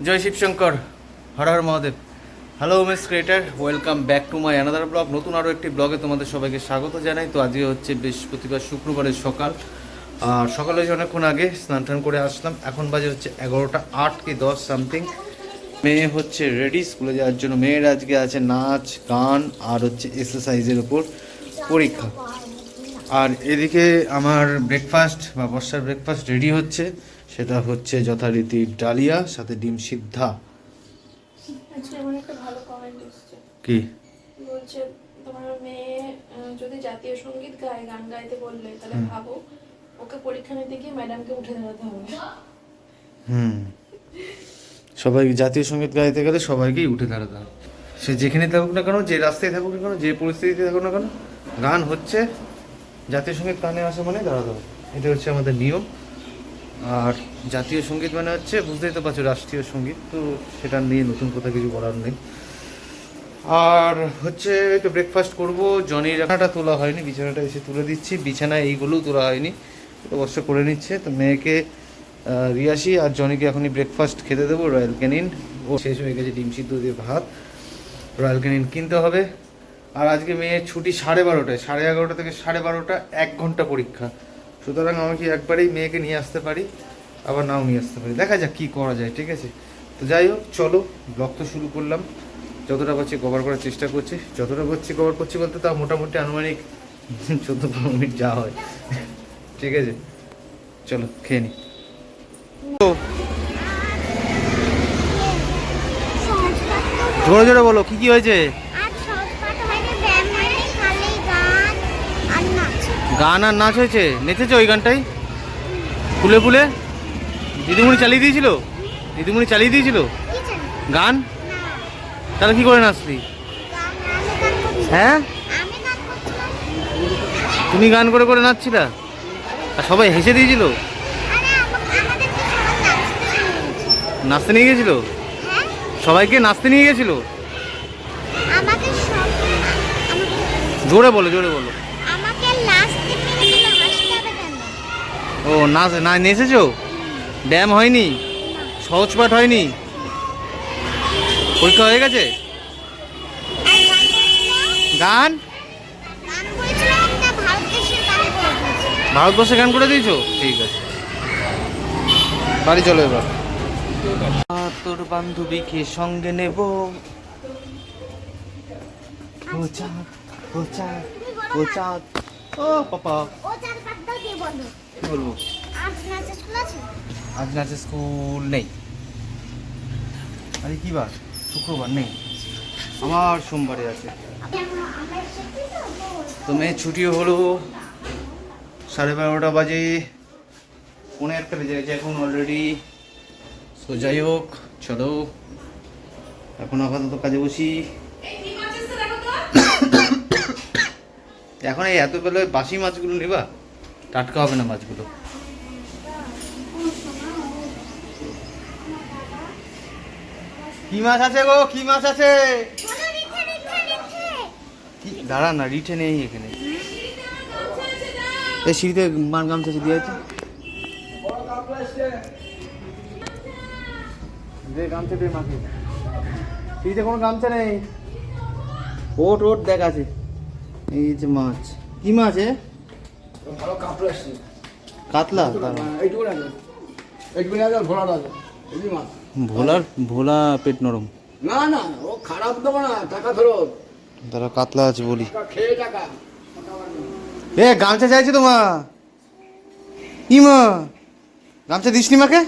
Joy Shivshankar, Har Har Mahadev. Hello Umesh creator welcome back to my another blog নতুন আরও একটি ব্লগে তোমাদের সবাইকে স্বাগত জানাই। তো আজকে হচ্ছে বৃহস্পতিবার, শুক্রবারের সকাল। আর সকালে যে অনেকক্ষণ আগে, স্নান টান করে আসলাম। এখন বাজে হচ্ছে এগারোটা আট কি দশ সামথিং মেয়ে হচ্ছে রেডি স্কুলে যাওয়ার জন্য মেয়ের আজকে আছে নাচ, গান আর হচ্ছে এক্সারসাইজের উপর পরীক্ষা। আর এদিকে আমার ব্রেকফাস্ট বা বর্ষার ব্রেকফাস্ট রেডি হচ্ছে। সেটা হচ্ছে যথারীতি ডালিয়া সাথে ডিম সিদ্ধা। এসেছে। কি? বলছে তোমার মেয়ে যদি জাতীয় সংগীত গায় গান গাইতে বললে তাহলে ভাবো ওকে পরীক্ষা নিতে গিয়ে ম্যাডামকে উঠে দাঁড়াতে হবে। হুম। সবাই জাতীয় সংগীত গাইতে গেলে সবাইকেই উঠে দাঁড়াতে হবে। সে যেখানে থাকুক না কেন যে রাস্তায় থাকুক না কেন যে পরিস্থিতিতে থাকুক না কেন গান হচ্ছে জাতীয় সংগীত গানে আসা মানে দাঁড়াতে হবে। এটা হচ্ছে আমাদের নিয়ম। আর জাতীয় সংগীত মানে হচ্ছে, বুঝতেই তো পারছ, রাষ্ট্রীয় সংগীত, তো সেটা নিয়ে নতুন কথা কিছু বলার নেই। আর হচ্ছে তো ব্রেকফাস্ট করব জনির রাখাটা তোলা হয়নি, বিছানাটা এসে তুলে দিচ্ছি, বিছানায় এইগুলোও তোলা হয়নি অবশ্য করে নিচ্ছে। তো মেয়েকে রিয়াসি আর জনিকে এখনই ব্রেকফাস্ট খেতে দেবো রয়্যাল ক্যানিন ও শেষ হয়ে গেছে ডিম সিদ্ধ দিয়ে ভাত রয়্যাল ক্যানিন কিনতে হবে। আর আজকে মেয়ের ছুটি সাড়ে বারোটায়, সাড়ে এগারোটা থেকে সাড়ে বারোটা, এক ঘণ্টা পরীক্ষা। সুতরাং আমি কি একবারেই মেয়েকে নিয়ে আসতে পারি? আবার নাও নিয়ে আসতে পারি। দেখা যাক কী করা যায়, ঠিক আছে? তো যাই হোক, চলো ব্লগ তো শুরু করলাম। যতটা পারছি কভার করার চেষ্টা করছি। যতটা পারছি কভার করছি বলতে তাও মোটামুটি আনুমানিক চোদ্দ পনেরো মিনিট যা হয়। ঠিক আছে? চলো, খেয়ে নি। জোরে জোরে বলো, কি কি হয়েছে আর সহজপাঠ হয়নি ব্যায়াম হয়নি খালি গান আর নাচ গান আর নাচ হয়েছে? নেচেছো ওই গানটাই? ফুলে ফুলে? দিদিমণি চালিয়ে দিয়েছিল? দিদিমণি চালিয়ে দিয়েছিল? গান? তাহলে কি করে নাচলি? হ্যাঁ? তুমি গান করে করে নাচছিলা? আর সবাই হেসে দিয়েছিল? নাচতে নিয়ে গেছিল? সবাইকে নাচতে নিয়ে গেছিল? জোরে বলো জোরে বলো আমাকে নাচতে নিয়েছিল হাসতে হবে কেন ও, না না নেচেছো? ব্যায়াম হয়নি? সহজ পাঠ হয়নি? পরীক্ষা হয়ে গেছে? গান? ভারতবর্ষে গান করে দিয়েছ? ঠিক আছে। বাড়ি চলো এবার। তোর বান্ধবীকে সঙ্গে নেব। ও, পাপা। কি বলব? আজ নাচের স্কুল নেই। আরে কি বার? শুক্রবার নেই। আমার সোমবারে আছে। তো মেয়ের ছুটিও হলো সাড়ে বারোটা বাজে। পনেরো একটা বেজে গেছে, এখন অলরেডি তো যাই হোক, চলো। এখন আপাতত কাজে বসি। এখন এই এত বেলায় বাসি মাছগুলো নেবা? টাটকা হবে না মাছগুলো? কি মাছ আছে গো? কি মাছ আছে? দাঁড়া না, রিঠে নেই এখানে। এই সিঁড়িতে মার গামছা দিয়ে আছে দে গামছা, দে সিঁড়িতে কোনো গামছা নেই। ওট ওট দেখ আছে এই যে মাছ। কি মাছ, এ? ভালো কাতলা এইটুকু আছে এইটুকু আছে আর আছে। এই মাছ ভোলার ভোলা পেট নরম। না না ও খারাপ দেবো না টাকা ফেরত দাঁড়া কাতলা আছে বলি। খেয়ে টাকা। এ গামছা চাইছে তো মা। ই মা গামছা দিসনি মাকে?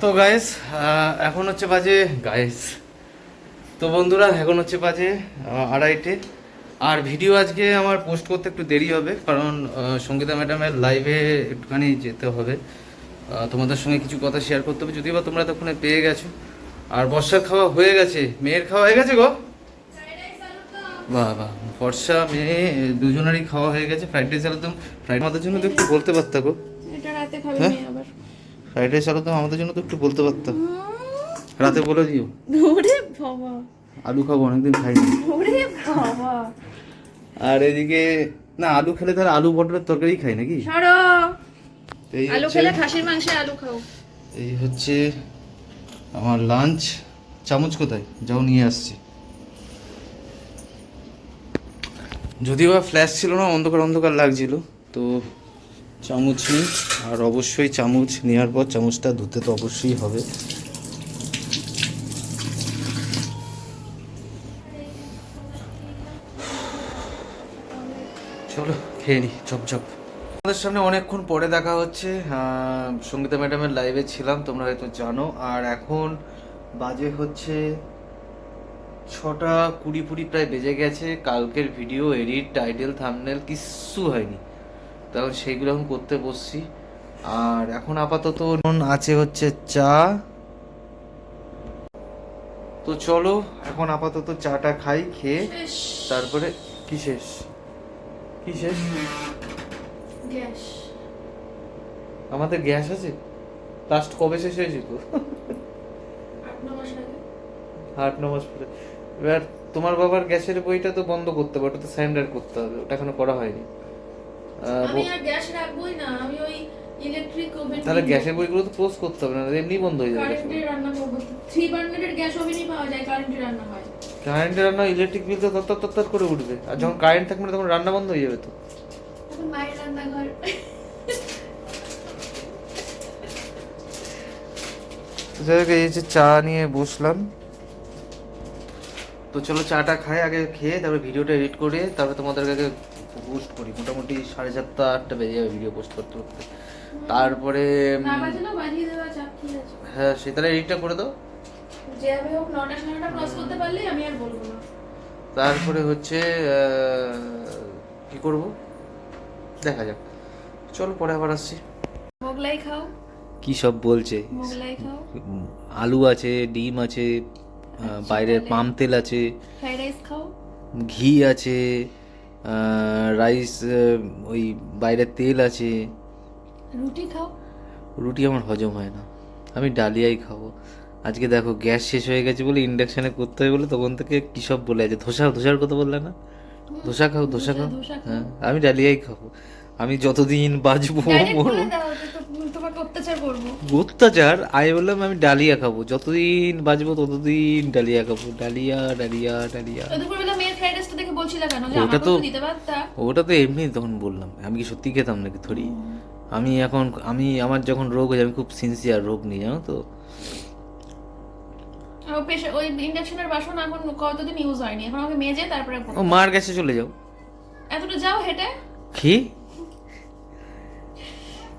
তো গাইস এখন হচ্ছে বাজে গাইস তো বন্ধুরা এখন হচ্ছে বাজে আড়াইটে। আর ভিডিও আজকে আমার পোস্ট করতে একটু দেরি হবে কারণ সঙ্গীতা ম্যাডামের লাইভে একটুখানি যেতে হবে। তোমাদের সঙ্গে কিছু কথা শেয়ার করতে হবে যদিও বা তোমরা তখন পেয়ে গেছো। আর বর্ষার খাওয়া হয়ে গেছে মেয়ের খাওয়া হয়ে গেছে গো? বাহ বাহ বর্ষা মেয়ে দুজনেরই খাওয়া হয়ে গেছে। ফ্রাইড রাইস আলুদম ফ্রাইড আমাদের জন্য তো একটু বলতে পারতা গো। রাতে হ্যাঁ? ফ্রাইড রাইস আলুদম আমাদের জন্য তো একটু বলতে পারতাম রাতে বলে দিও। আলু খাব অনেকদিন খাইনি। ওরে বাবা। আর এদিকে না আলু খেলে তাহলে আলু পটলের তরকারি খাই নাকি? সরো। আলু খেলে খাসির মাংসে আলু খাও। এই হচ্ছে আমার লাঞ্চ চামচ কোথায়? যাও নিয়ে আসছি। যদিও বা ফ্ল্যাশ ছিল না অন্ধকার অন্ধকার লাগছিল তো চামচ নিই। আর অবশ্যই চামচ নেওয়ার পর চামচটা ধুতে তো অবশ্যই হবে। চলো খেয়ে নি চপচপ আমাদের সামনে অনেকক্ষণ পরে দেখা হচ্ছে সঙ্গীতা ম্যাডামের লাইভে ছিলাম তোমরা হয়তো জানো। আর এখন বাজে হচ্ছে ছটা কুড়ি ফুড়ি প্রায় বেজে গেছে কালকের ভিডিও এডিট টাইটেল থামনেল কিচ্ছু হয়নি। তখন সেইগুলো এখন করতে বসছি। আর এখন আপাতত আছে হচ্ছে চা। তো চলো এখন আপাতত চাটা খাই খেয়ে তারপরে কি শেষ? কি শেষ? গ্যাস। আমাদের গ্যাস আছে? লাস্ট কবে শেষ হয়েছিল আট ন আট ন মাস পরে। এবার তোমার বাবার গ্যাসের বইটা তো বন্ধ করতে হবে ওটা তো স্যান্ডার করতে হবে ওটা এখনও করা হয়নি। আমি আর গ্যাস রাখবোই না আমি ওই ইলেকট্রিক ওভেন তাহলে গ্যাসের বইগুলো তো ক্লোজ করতে হবে না এমনি বন্ধ হয়ে যাবে কারেন্টে রান্না করব। থ্রি বার্নারের গ্যাস ওভেনই পাওয়া যায় কারেন্টে রান্না হয়। কারেন্টের রান্না ইলেকট্রিক বিল তো তত্তর তত্তর করে উঠবে। আর যখন কারেন্ট থাকবে না তখন রান্না বন্ধ হয়ে যাবে তো। এখন মায়ের রান্নাঘর। তো যাই হোক, এই যে চা নিয়ে বসলাম। তো চলো চাটা খাই আগে খেয়ে তারপরে ভিডিওটা এডিট করে তারপরে তোমাদের আগে পোস্ট করি। মোটামুটি সাড়ে সাতটা আটটা বেজে যাবে ভিডিও পোস্ট করতে করতে। তারপরে হ্যাঁ সে তাহলে এডিটটা করে দাও। যেভাবে হোক নটা সাড়ে নটা ক্রস করতে পারলেই আমি আর বলব না। তারপরে হচ্ছে কি করব? দেখা যাক। চলো পরে আবার আসছি। মোগলাই খাও। কি সব বলছে? মোগলাই খাও। উম, আলু আছে ডিম আছে আহ, বাইরের পাম তেল আছে। ফ্রাইড রাইস খাও। ঘি আছে রাইস ওই বাইরের তেল আছে। রুটি খাও? রুটি আমার হজম হয় না। আমি ডালিয়াই খাব। আজকে দেখো গ্যাস শেষ হয়ে গেছে বলে ইন্ডাকশনে করতে হয় বলে তখন থেকে কী সব বলে আছে? ধোসা ধোসার কথা বললে না? ধোসা খাও ধোসা খাও? হ্যাঁ আমি ডালিয়াই খাব। আমি যতদিন বাঁচবো অত্যাচার আমি বললাম আমি ডালিয়া খাব। যতদিন বাঁচবো ততদিন ডালিয়া খাব। ডালিয়া ডালিয়া ডালিয়া। ওটা তো- ওটা তো এমনি তখন বললাম। আমি কি সত্যি খেতাম নাকি থরি আমি এখন আমি আমার যখন রোগ হয়েছে আমি খুব সিনসিয়ার রোগ নিই জানো তো? ওই ইন্ডাকশনের বাসন এখন কতদিন ইউজ হয়নি? এখন আমাকে মেজে তারপরে ও মার কাছে চলে যাও। এতটা যাও হেঁটে? কি?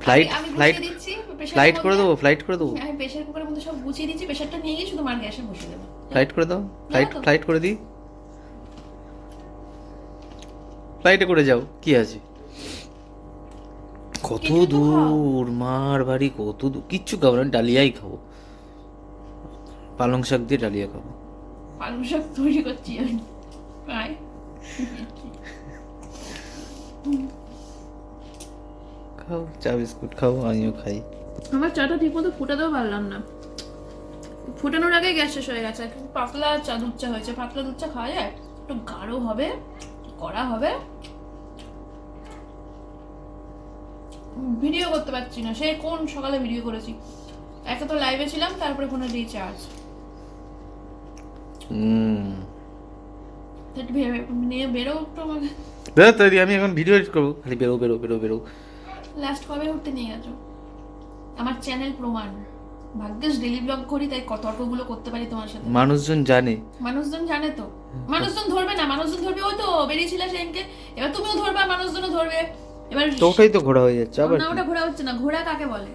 ফ্লাইট ফ্লাইট দিচ্ছি ফ্লাইট করে দেবো ফ্লাইট করে দেবো। আমি প্রেশার কুকারের মধ্যে সব গুছিয়ে দিচ্ছি নিয়ে গিয়ে শুধু মার গ্যাসে দেবো। ফ্লাইট করে দাও ফ্লাইট। ফ্লাইট করে দিই। ফ্লাইটে করে যাও কি আছে? কত। দূর মার বাড়ি কত দূর। কিচ্ছু খাব না ডালিয়াই খাব। পালং শাক দিয়ে ডালিয়া খাব। পালং শাক তৈরি করছি আমি আয় খাও চা বিস্কুট খাও আমিও খাই। আমার চাটা ঠিক মতো ফুটাতেও পারলাম না। ফুটানোর আগে গ্যাস শেষ হয়ে গেছে পাতলা চা দুধ চা হয়েছে। পাতলা দুধ চা খাওয়া যায়? একটু গাঢ় হবে কড়া হবে। ভিডিও করতে পারছি না। সে কোন সকালে ভিডিও করেছি? একে তো লাইভে ছিলাম তারপরে ফোনে রিচার্জ ভেবে নিয়ে বেরো একটু আমাকে। আমি এখন ভিডিও এডিট করব। খালি বেরো বেরো বেরো বেরো। লাস্ট কবে উঠতে নিয়ে গেছো? আমার চ্যানেল প্রমাণ। ভাগ্যেস ডেলি ব্লগ করি তাই তর্কগুলো করতে পারি তোমার সাথে। মানুষজন জানে। মানুষজন জানে তো। মানুষজন ধরবে না মানুষজন ধরবে ওই তো বেরিয়েছিল সেদিনকে এবার তুমিও ধরবে মানুষজনও ধরবে। এবার তো ওটাই তো ঘোরা হয়ে যাচ্ছে আবার না ওটা ঘোরা হচ্ছে না ঘোরা কাকে বলে?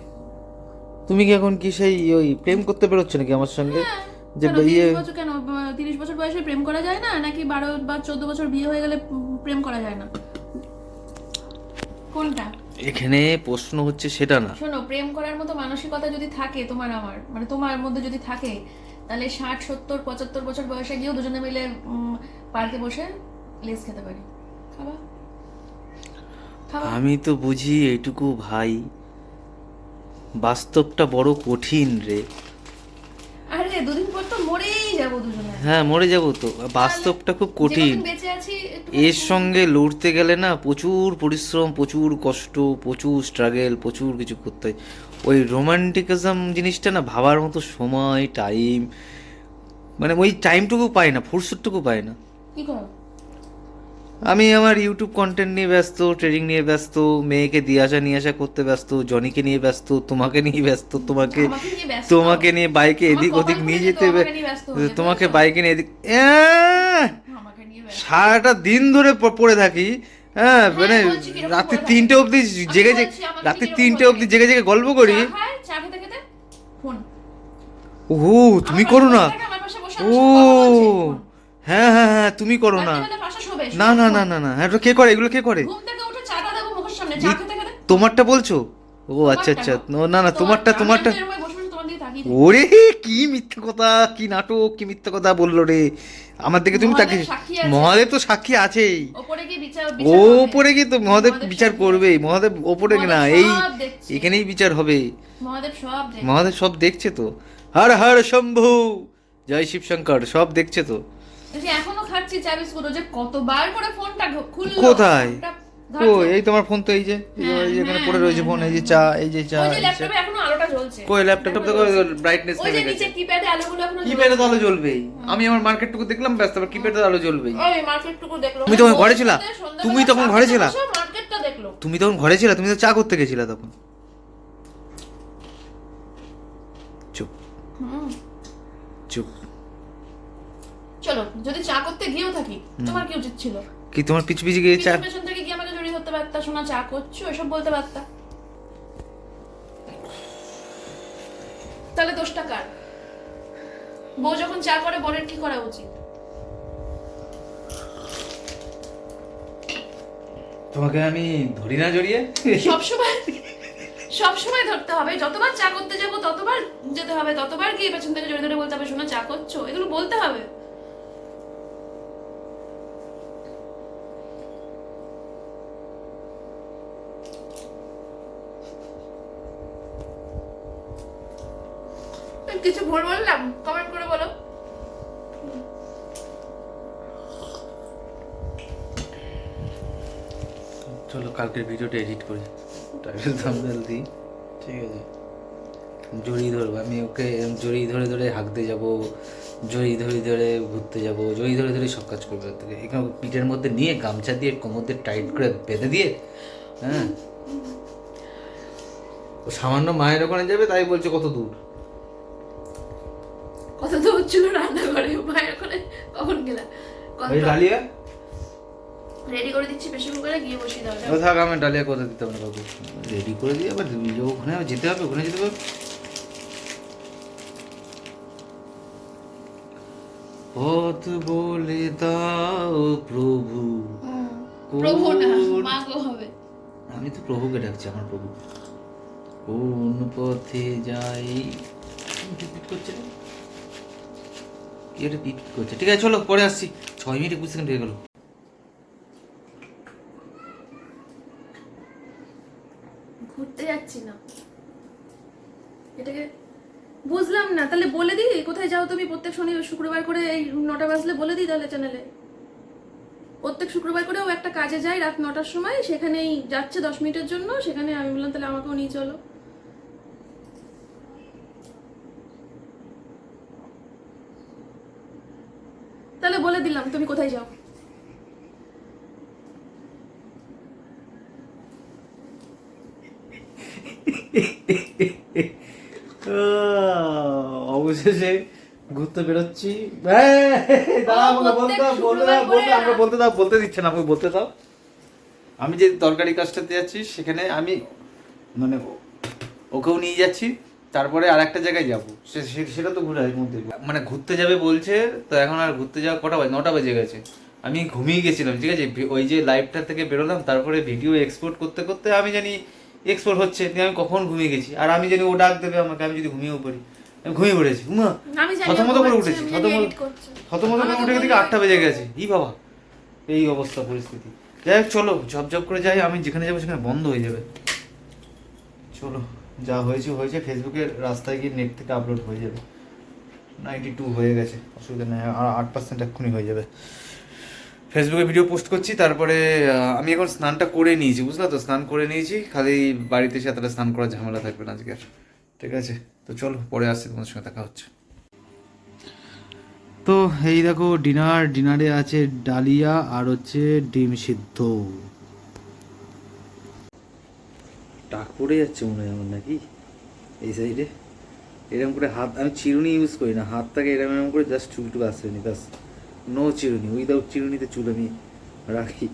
তুমি কি এখন কি সেই ওই প্রেম করতে বেরোচ্ছ নাকি আমার সঙ্গে? যে কেন, ইয়ে বছর কেন তিরিশ বছর বয়সে প্রেম করা যায় না নাকি বারো বা চোদ্দ বছর বিয়ে হয়ে গেলে প্রেম করা যায় না? কোনটা? এখানে প্রশ্ন হচ্ছে সেটা না। শোনো প্রেম করার মতো মানসিকতা যদি থাকে তোমার আমার মানে তোমার মধ্যে যদি থাকে তাহলে ষাট সত্তর পঁচাত্তর বছর বয়সে গিয়েও দুজনে মিলে উম, পার্কে বসে লেস খেতে পারি। খাবা? আমি তো বুঝি এইটুকু ভাই। বাস্তবটা বড় কঠিন রে। আরে দুদিন পর তো মরেই যাব দুজনে। হ্যাঁ মরে যাব তো। বাস্তবটা খুব কঠিন। বেঁচে আছি এর সঙ্গে লড়তে গেলে না প্রচুর পরিশ্রম প্রচুর কষ্ট প্রচুর স্ট্রাগেল প্রচুর কিছু করতে হয়। ওই রোমান্টিকিজম জিনিসটা না ভাবার মতো সময় টাইম মানে ওই টাইমটুকু পায় না ফুরসুটটুকু পাই না। কি করো আমি আমার ইউটিউব কন্টেন্ট নিয়ে ব্যস্ত ট্রেডিং নিয়ে ব্যস্ত মেয়েকে দিয়ে আসা নিয়ে আসা করতে ব্যস্ত জনিকে নিয়ে ব্যস্ত তোমাকে নিয়ে ব্যস্ত তোমাকে? তোমাকে নিয়ে বাইকে এদিক ওদিক নিয়ে যেতে হয়ে তোমাকে বাইকে নিয়ে এদিক সারাটা দিন ধরে পড়ে থাকি। হ্যাঁ মানে বলছি রাত্রি তিনটে? অবধি জেগে জেগে রাত্রি তিনটে অবধি জেগে জেগে গল্প করি। ওহো তুমি করো না। ও! হ্যাঁ হ্যাঁ হ্যাঁ তুমি করো না। না না না না না হ্যাঁ এটা কে করে এগুলো কে করে? তোমারটা বলছো? ও আচ্ছা আচ্ছা নো, না তোমারটা তোমারটা। ওরে কি মিথ্যা কথা কি নাটক কি মিথ্যা কথা বলল রে। আমার দিকে তুমি মহাদেব তাকে মহাদেব তো সাক্ষী আছেই। ও ওপরে গিয়ে তো মহাদেব বিচার করবে মহাদেব ওপরে না এই এখানেই বিচার হবে। মহাদেব সব দেখছে। তো। হর হর শম্ভু। জয় শিব শঙ্কর সব দেখছে তো। যে এখনও খাচ্ছি চা বিস্কুট। যে কতবার করে ফোনটা খুললো কোথায়? ও এই তোমার ফোন তো এই যে এই যে- এখানে পড়ে রয়েছে ফোন এই যে চা এই যে চা ওই যে ল্যাপটপে এখনও আলোটা জ্বলছে। কই ল্যাপটপ তো ব্রাইটনেস ওই যে নিচে কিপ্যাডে আলোগুলো এখনও কিপ্যাডে তো আলো জ্বলবেই। আমি আমার মার্কেটটুকু দেখলাম ব্যস্ত আবার কিপ্যাডে আলো জ্বলবেই। ওই মার্কেটটুকু দেখল। তুমি তখন ঘরে ছিলা? তুমি তখন ঘরে ছিলা? মার্কেটটা দেখল। তুমি তখন ঘরে ছিলে? তুমি তো চা করতে গেছিলে তখন। চুপ। হুম। চলো যদি চা করতে গিয়েও থাকি তোমার কি উচিত ছিল? কি তোমার পিছু পিছু গিয়ে চা পেছন থেকে গিয়ে আমাকে জড়িয়ে ধরতে পারতা? শোনা চা করছ? এসব বলতে পারতা? তাহলে দোষটা কার? বউ যখন চা করে বোনের কি করা উচিত। তোমাকে আমি ধরি না জড়িয়ে? সবসময় সবসময় ধরতে হবে। যতবার চা করতে যাব ততবার যেতে হবে। ততবার গিয়ে পেছন থেকে জড়িয়ে ধরে বলতে হবে শোনো চা করছ? এগুলো বলতে হবে। কিছু ভুল বললাম? কমেন্ট করে বলো। চলো কালকের ভিডিওটা এডিট করি। টাইটেল থাম্বনেল দিই। ঠিক আছে? জড়িয়ে ধরবো। আমি ওকে জড়িয়ে ধরে ধরে হাঁকতে যাব জড়িয়ে ধরে ধরে ঘুরতে যাব জড়িয়ে ধরে ধরে সব কাজ করবে থেকে এখানে পিঠের মধ্যে নিয়ে গামছা দিয়ে কোমর দিয়ে টাইট করে বেঁধে দিয়ে হ্যাঁ? ও সামান্য মায়ের ওখানে যাবে, তাই বলছে কত দূর? কত তো হচ্ছিল রান্না করে মায়ের ওখানে কখন গেলা ওই ডালিয়া? রেডি করে দিচ্ছি প্রেশার কুকারে গিয়ে বসিয়ে দাও যাও। ও থাক আমি ডালিয়া দিতে রেডি করে দিয়ে আবার ওখানে যেতে হবে ওখানে যেতে হবে পথ বলে দাও প্রভু। প্রভু না মা গো হবে। আমি তো প্রভুকে ডাকছি আমার প্রভু। কোন পথে যাই। করছে? একটা পিট করছে। ঠিক আছে, চলো, পরে আসছি। ছয় মিনিট, একুশ সেকেন্ড হয়ে ঘুরতে যাচ্ছি না। এটাকে বুঝলাম না। তাহলে বলে দিই, কোথায় যাও তুমি? প্রত্যেক শনি শুক্রবার করে এই নটা বাজলে বলে দিই তাহলে চ্যানেলে প্রত্যেক শুক্রবার করেও একটা কাজে যাই রাত নটার সময়। সেখানেই যাচ্ছে দশ মিনিটের জন্য। সেখানে আমি বললাম, তাহলে আমাকেও নিয়ে চলো। তাহলে বলে দিলাম তুমি কোথায় যাও? অবশেষে ঘুরতে বেরোচ্ছি। দাঁড়া, আমাকে বলতে দাও, বলতে বলতে আমাকে বলতে দাও বলতে দিচ্ছে না আমাকে বলতে দাও। আমি যে তরকারি কাজটাতে যাচ্ছি সেখানে আমি মানে ওকেও নিয়ে যাচ্ছি। তারপরে আর একটা জায়গায় যাব। সে- সে- সেটা তো ঘুরে মধ্যে মানে ঘুরতে যাবে বলছে তো এখন আর ঘুরতে যাওয়া কটা বাজে নটা বেজে গেছে। আমি ঘুমিয়ে গেছিলাম ঠিক আছে? ওই যে লাইভটা থেকে বেরোলাম তারপরে ভিডিও এক্সপোর্ট করতে করতে আমি জানি এক্সপোর্ট হচ্ছে আমি কখন ঘুমিয়ে গেছি? আর আমি জানি ও ডাক দেবে আমাকে আমি যদি ঘুমিয়েও পড়ি। আমি ঘুমিয়ে পড়েছি। উমা থতমত করে উঠেছি থতমত থতমত করে উঠে দিকে বলবে। আটটা বেজে গেছে। ই বাবা এই অবস্থা পরিস্থিতি। যাই হোক চলো ঝপ ঝপ করে যাই আমি যেখানে যাব সেখানে বন্ধ হয়ে যাবে। চলো। যা হয়েছে হয়েছে ফেসবুকের রাস্তায় গিয়ে নেট থেকে আপলোড হয়ে যাবে। নাইনটি টু হয়ে গেছে, অসুবিধা নেই, আর আট পার্সেন্ট এক্ষুনি হয়ে যাবে। ফেসবুকে ভিডিও পোস্ট করছি, তারপরে আমি এখন স্নানটা করে নিয়েছি, বুঝলা তো? স্নান করে নিয়েছি, খালি বাড়িতে এসে এতটা স্নান করার ঝামেলা থাকবে না আজকে আর। ঠিক আছে? তো চলো, পরে আসছি তোমার সঙ্গে দেখা হচ্ছে। তো এই দেখো ডিনার ডিনারে আছে ডালিয়া আর হচ্ছে ডিম সিদ্ধ। টাক পড়ে যাচ্ছে মনে হয় আমার নাকি, এই সাইডে এরকম করে হাত, আমি চিরুনি ইউজ করি না, হাতটাকে এরকম এরকম করে জাস্ট চুলটুকু আসতে নি ব্যাস। নো চিরুনি উইদাউট চিরুনিতে চুল আমি রাখি।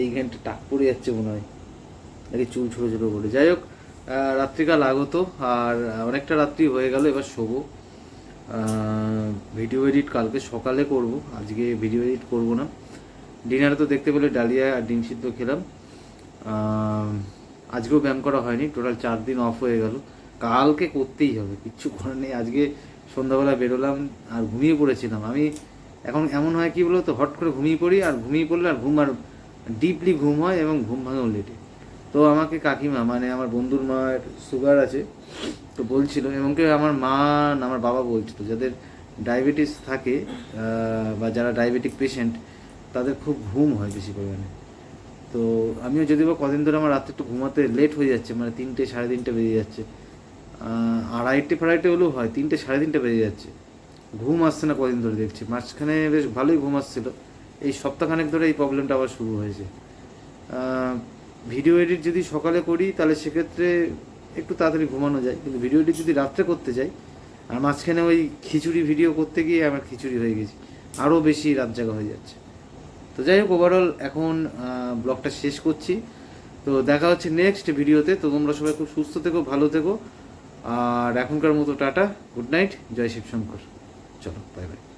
এইখানটা টাক পড়ে যাচ্ছে মনে হয়। নাকি চুল ছোটো ছোটো বলে যাই হোক রাত্রিকাল আগত, আর অনেকটা রাত্রি হয়ে গেল, এবার শোবো। ভিডিও এডিট কালকে সকালে করব, আজকে ভিডিও এডিট করব না। ডিনারে তো দেখতে পেলে ডালিয়া আর ডিম সিদ্ধ খেলাম। আজকেও ব্যায়াম করা হয়নি টোটাল চার দিন অফ হয়ে গেল। কালকে করতেই হবে, কিচ্ছু করার নেই। আজকে সন্ধ্যাবেলা বেরোলাম আর ঘুমিয়ে পড়েছিলাম। আমি এখন এমন হয় কি বলতো, হট করে ঘুমিয়ে পড়ি আর ঘুমিয়ে পড়লে আর ঘুম আর ডিপলি ঘুম হয় এবং ঘুম ভাঙেও লেটে তো আমাকে কাকিমা মানে আমার বন্ধুর মায়ের সুগার আছে, তো বলছিল এবং কি আমার মা আমার বাবা বলছিল, যাদের ডায়াবেটিস থাকে বা যারা ডায়াবেটিক পেশেন্ট তাদের খুব ঘুম হয় বেশি পরিমাণে। তো আমিও যদি বা কদিন ধরে আমার রাতে একটু ঘুমাতে লেট হয়ে যাচ্ছে মানে তিনটে, সাড়ে তিনটে বেজে যাচ্ছে। আড়াইটে, ফাড়াইটে হলেও হয়, তিনটে, সাড়ে তিনটে বেজে যাচ্ছে। ঘুম আসছে না কদিন ধরে দেখছি। মাঝখানে বেশ ভালোই ঘুম আসছিল। এই সপ্তাহখানেক ধরে এই প্রবলেমটা আবার শুরু হয়েছে। ভিডিও এডিট যদি সকালে করি, তাহলে সেক্ষেত্রে একটু তাড়াতাড়ি ঘুমানো যায়। কিন্তু ভিডিও এডিট যদি রাত্রে করতে যাই, আর মাঝখানে ওই খিচুড়ি ভিডিও করতে গিয়ে আমার খিচুড়ি হয়ে গেছি। আরও বেশি রাত জাগা হয়ে যাচ্ছে। তো যাই হোক ওভারঅল এখন ব্লগটা শেষ করছি। তো দেখা হচ্ছে নেক্সট ভিডিওতে তো তোমরা সবাই খুব সুস্থ থেকো, ভালো থেকো। আর এখনকার মতো টাটা গুড নাইট জয় শিবশঙ্কর চলো বাই বাই